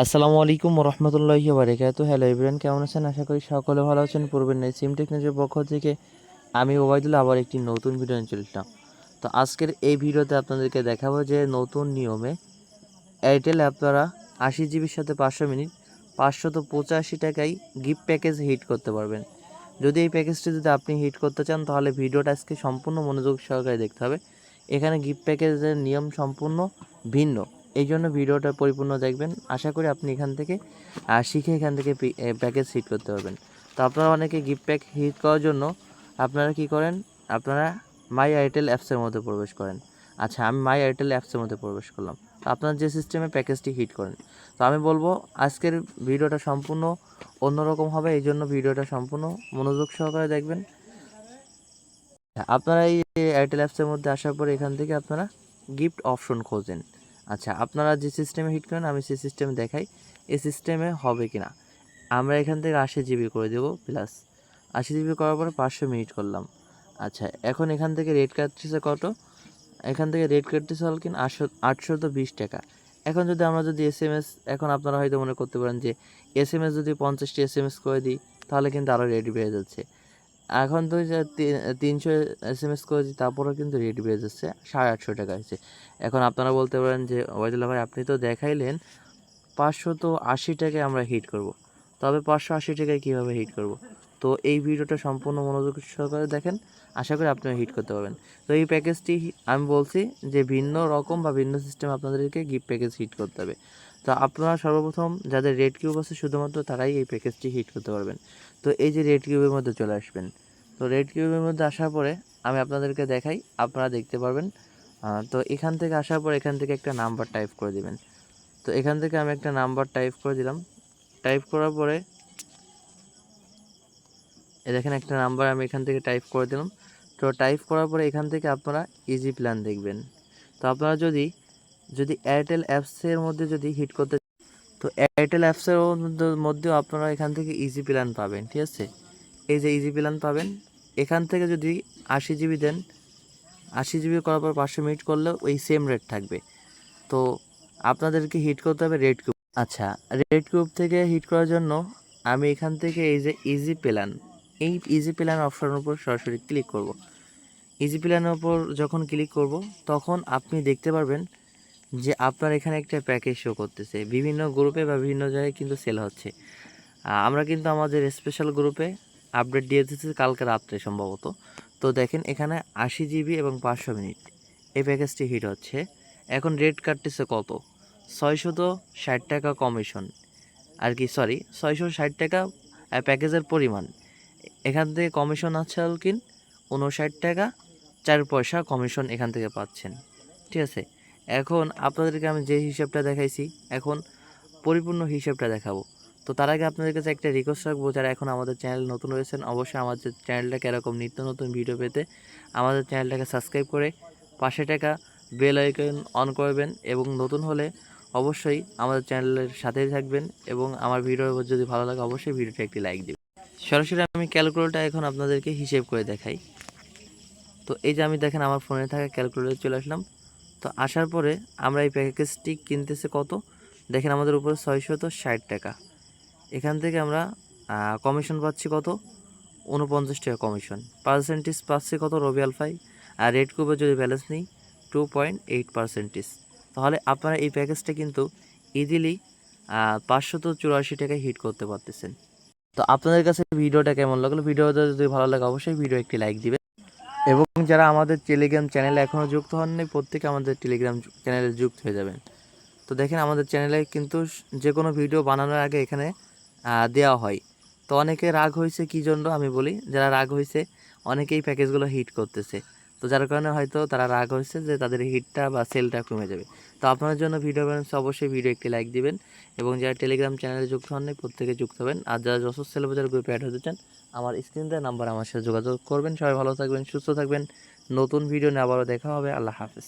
আসসালামু আলাইকুম রহমতুল্লাহি বারিকাত হ্যালো ইব্রান কেমন আছেন? আশা করি সকলে ভালো আছেন, পূর্বের নেই সিম টেকনোলজির পক্ষ থেকে আমি ওবায়দুল্লাহ আবার একটি নতুন ভিডিও নিয়ে চললাম তো আজকের এই ভিডিওতে আপনাদেরকে দেখাবো যে নতুন নিয়মে এয়ারটেল আপনারা আশি জিবির সাথে পাঁচশো মিনিট পাঁচশত পঁচাশি টাকায় গিফট প্যাকেজ হিট করতে পারবেন। যদি এই প্যাকেজটি যদি আপনি হিট করতে চান, তাহলে ভিডিওটা আজকে সম্পূর্ণ মনোযোগ সহকারে দেখতে হবে। এখানে গিফট প্যাকেজের নিয়ম সম্পূর্ণ ভিন্ন। এই জন্য ভিডিওটা পরিপূর্ণ দেখবেন। আশা করি আপনি এখান থেকে শিখে এখান থেকে প্যাকেজ হিট করতে পারবেন। তো আপনারা অনেকে গিফট প্যাক হিট করার জন্য আপনারা কি করেন? আপনারা মাই এয়ারটেল অ্যাপসের মধ্যে প্রবেশ করেন। আচ্ছা আমি মাই এয়ারটেল অ্যাপসের মধ্যে প্রবেশ করলাম। তো আপনার যে সিস্টেমে প্যাকেজটি হিট করেন। তো আমি বলব, আজকের ভিডিওটা সম্পূর্ণ অন্যরকম হবে। এই জন্য ভিডিওটা সম্পূর্ণ মনোযোগ সহকারে দেখবেন। আপনারা এই এয়ারটেল অ্যাপসের মধ্যে আসার পর এখান থেকে আপনারা গিফট অপশন খোঁজেন। আচ্ছা আপনারা যে সিস্টেমে হিট করেন, আমি সেই সিস্টেমে দেখাই, এই সিস্টেমে হবে কি না আমরা এখান থেকে আশি জিবি করে দেবো প্লাস আশি জিবি করার পরে পাঁচশো মিনিট করলাম। আচ্ছা এখন এখান থেকে রেট কাটতেছে কত? এখান থেকে রেট কাটতেছে হল কিনা? আটশো আটশো বিশ টাকা। এখন যদি আমরা যদি এস এম এস এখন আপনারা হয়তো মনে করতে পারেন যে এস এম এস যদি পঞ্চাশটি এস এম এস করে দিই, তাহলে কিন্তু আরও রেট বেড়ে যাচ্ছে। এখন তো যে তি- তিনশো এস এম এস করে দিই তারপরেও কিন্তু রেট বেড়ে যাচ্ছে, সাড়ে আটশো টাকা হয়েছে এখন আপনারা বলতে পারেন যে ওয়াইদুল্লাহ ভাই আপনি তো দেখাইলেন, পাঁচশো তো আশি টাকায় আমরা হিট করব। তবে পাঁচশো আশি টাকায় কীভাবে হিট করব। তো এই ভিডিওটা সম্পূর্ণ মনোযোগ সহকারে দেখেন, আশা করি আপনারা হিট করতে পারবেন তো এই প্যাকেজটি আমি বলছি যে, ভিন্ন রকম বা ভিন্ন সিস্টেম আপনাদেরকে গিফট প্যাকেজ হিট করতে হবে তো আপনারা সর্বপ্রথম যাদের রেড কিউব আছে শুধুমাত্র তারাই এই প্যাকেজটি হিট করতে পারবেন। তো এই যে রেড কিউবের মধ্যে চলে আসবেন। তো রেড কিউবের মধ্যে আসার পরে আমি আপনাদেরকে দেখাই, আপনারা দেখতে পারবেন। তো এখান থেকে আসার পর এখান থেকে একটা নাম্বার টাইপ করে দিবেন। তো এখান থেকে আমি একটা নাম্বার টাইপ করে দিলাম। টাইপ করার পরে এ দেখেন একটা নাম্বার আমি এখান থেকে টাইপ করে দিলাম। তো টাইপ করার পরে এখান থেকে আপনারা ইজি প্ল্যান দেখবেন। তো আপনারা যদি যদি এয়ারটেল অ্যাপসের মধ্যে যদি হিট করতে তো এয়ারটেল অ্যাপসের মধ্যে- মধ্যেও আপনারা এখান থেকে ইজি প্ল্যান পাবেন, ঠিক আছে? এই যে ইজি প্ল্যান পাবেন, এখান থেকে যদি আশি জিবি দেন, আশি জিবি করার পর পাঁচশো মিনিট করলেও ওই সেম রেট থাকবে। তো আপনাদেরকে হিট করতে হবে রেড কিউব আচ্ছা রেড কিউব থেকে হিট করার জন্য আমি এখান থেকে এই যে ইজি প্ল্যান এই ইজি প্ল্যান অপশনের উপর সরাসরি ক্লিক করব। ইজি প্ল্যানের উপর যখন ক্লিক করব, তখন আপনি দেখতে পারবেন যে আপনার এখানে একটা প্যাকেজ শো করতেছে। বিভিন্ন গ্রুপে বা বিভিন্ন জায়গায় কিন্তু সেল হচ্ছে। আমরা কিন্তু আমাদের স্পেশাল গ্রুপে আপডেট দিয়ে দিতেছি কালকে রাত্রে সম্ভবত। তো দেখেন এখানে আশি জিবি এবং পাঁচশো মিনিট। এই প্যাকেজটি হিট হচ্ছে। এখন রেট কাটতেছে কত? ছয়শত ষাট টাকা কমিশন আর কি সরি ছয়শো ষাট টাকা প্যাকেজের পরিমাণ। এখান থেকে কমিশন আছে কিন উনষাট টাকা, চার পয়সা কমিশন এখান থেকে পাচ্ছেন। ঠিক আছে? এখন আপনাদেরকে আমি যে হিসাবটা দেখাইছি, এখন পরিপূর্ণ হিসাবটা দেখাবো। তো তার আগে আপনাদের কাছে একটা রিকোয়েস্ট রাখব, যারা এখন আমাদের চ্যানেল নতুন রয়েছেন, অবশ্যই আমাদের চ্যানেলটাকে এরকম নিত্য নতুন ভিডিও পেতে আমাদের চ্যানেলটাকে সাবস্ক্রাইব করে পাশে টাকা বেল আইকন অন করবেন এবং নতুন হলে অবশ্যই আমাদের চ্যানেলের সাথেই থাকবেন এবং আমার ভিডিও যদি ভালো লাগে অবশ্যই ভিডিওটা একটি লাইক দিবেন। সরাসরি আমি ক্যালকুলেটরটা এখন আপনাদেরকে হিসেব করে দেখাই। তো এই যে আমি দেখেন আমার ফোনে থাকা ক্যালকুলেটর চলে আসলাম। তো আসার পরে আমরা এই প্যাকেজটি কিনতেছে কত? দেখেন আমাদের উপরে ছয়শত ষাট টাকা। এখান থেকে আমরা কমিশন পাচ্ছি কত? উনপঞ্চাশ টাকা কমিশন পার্সেন্টেজ পাচ্ছি কত রবি আলফাই? আর রেড কুবে যদি ব্যালেন্স নিই টু পয়েন্ট এইট পার্সেন্টেজ তাহলে আপনারা এই প্যাকেজটা কিন্তু ইজিলি পাঁচশত চুরাশি টাকায় হিট করতে পারতেছেন। তো আপনাদের কাছে ভিডিওটা কেমন লাগল? ভিডিওটা যদি ভালো লাগে, অবশ্যই ভিডিও একটি লাইক দিবেন। এবং যারা আমাদের টেলিগ্রাম চ্যানেলে এখনও যুক্ত হননি, প্রত্যেকে আমাদের টেলিগ্রাম চ্যানেলে যুক্ত হয়ে যাবেন। তো দেখেন, আমাদের চ্যানেলে কিন্তু যে কোনো ভিডিও বানানোর আগে এখানে দেওয়া হয়। তো অনেকে রাগ হয়েছে, কী জন্য আমি বলি? যারা রাগ হয়েছে, অনেকেই প্যাকেজগুলো হিট করতেছে। তো যার কারণে হয়তো তারা রাগ হয়েছে যে তাদের হিটটা বা সেলটা কমে যাবে। তো আপনার জন্য ভিডিও বানাচ্ছে অবশ্যই ভিডিও একটি লাইক দিবেন এবং যারা টেলিগ্রাম চ্যানেলে যুক্ত হননি প্রত্যেকে যুক্ত হবেন। আর যারা যশোর সেলবাজার গ্রুপে অ্যাড হতে চান, আমার স্ক্রিন নাম্বার আমার সাথে যোগাযোগ করবেন। সবাই ভালো থাকবেন, সুস্থ থাকবেন। নতুন ভিডিও নিয়ে আবারও দেখা হবে। আল্লাহ হাফেজ।